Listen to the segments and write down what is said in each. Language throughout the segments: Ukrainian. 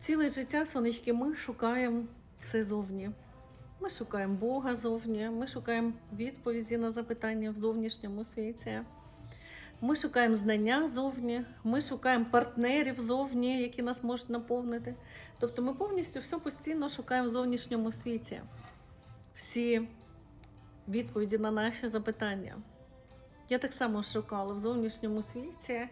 Ціле життя, сонечки, ми шукаємо все зовні. Ми шукаємо Бога зовні, ми шукаємо відповіді на запитання в зовнішньому світі. Ми шукаємо знання зовні, ми шукаємо партнерів зовні, які нас можуть наповнити. Тобто ми повністю все постійно шукаємо в зовнішньому світі. Всі відповіді на наші запитання. Я так само шукала в зовнішньому світі,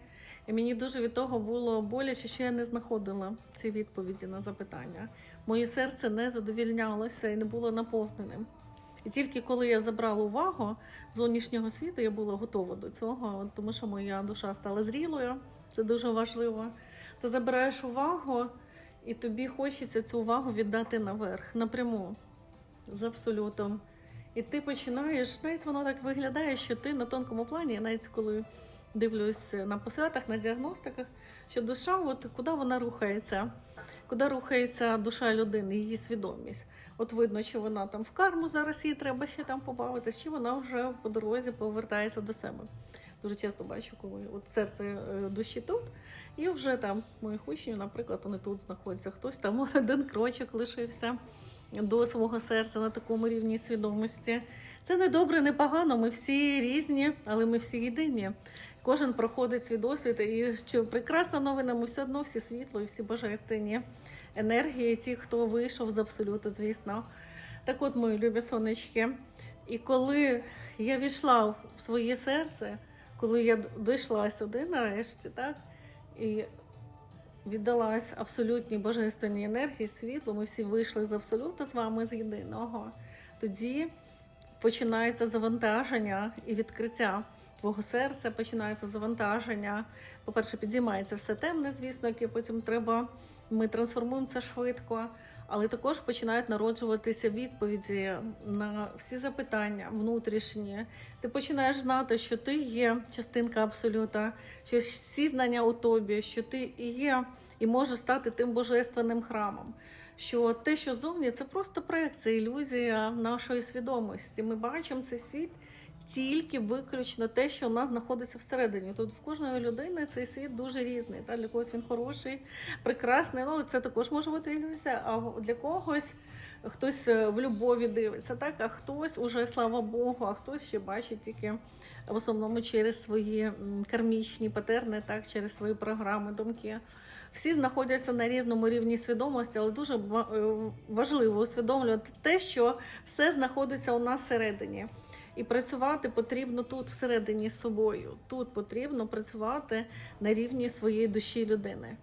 і мені дуже від того було боляче, що я не знаходила ці відповіді на запитання. Моє серце не задовільнялося і не було наповненим. І тільки коли я забрала увагу зовнішнього світу, я була готова до цього, тому що моя душа стала зрілою, це дуже важливо. Ти забираєш увагу, і тобі хочеться цю увагу віддати наверх, напряму, з абсолютом. І ти починаєш, навіть воно так виглядає, що ти на тонкому плані, навіть коли дивлюсь на посвятах, на діагностиках, що душа, от куди вона рухається, куди рухається душа людини, її свідомість. От видно, чи вона там в карму зараз їй треба ще там побавитись, чи вона вже по дорозі повертається до себе. Дуже часто бачу, коли от серце е, душі тут, і вже там моїх учнів, наприклад, вони тут знаходяться. Хтось там один крочок лишився до свого серця на такому рівні свідомості. Це не добре, не погано. Ми всі різні, але ми всі єдині. Кожен проходить свій досвід, і що прекрасна новина, ми все одно всі світло і всі божественні енергії, ті, хто вийшов з абсолюту, звісно. Так от, мої любі сонечки. І коли я війшла в своє серце, коли я дійшла сюди нарешті, так, і віддалась абсолютній божественній енергії, світлу, ми всі вийшли з абсолюту з вами з єдиного, тоді починається завантаження і відкриття твого серця, починається завантаження. По-перше, підіймається все темне, звісно, яке потім треба. Ми трансформуємо це швидко, але також починають народжуватися відповіді на всі запитання внутрішні. Ти починаєш знати, що ти є частинка абсолюта, що всі знання у тобі, що ти і є, і можеш стати тим божественним храмом. Що те, що зовні, це просто проекція, ілюзія нашої свідомості. Ми бачимо цей світ тільки виключно те, що в нас знаходиться всередині. Тут в кожної людини цей світ дуже різний. Та для когось він хороший, прекрасний. Ну це також може бути ілюзія. А для когось хтось е, в любові дивиться, так а хтось уже слава Богу, а хтось ще бачить тільки в основному через свої кармічні патерни, так через свої програми, думки. Всі знаходяться на різному рівні свідомості, але дуже е, важливо усвідомлювати те, що все знаходиться у нас всередині. І працювати потрібно тут всередині собою. Тут потрібно працювати на рівні своєї душі людини.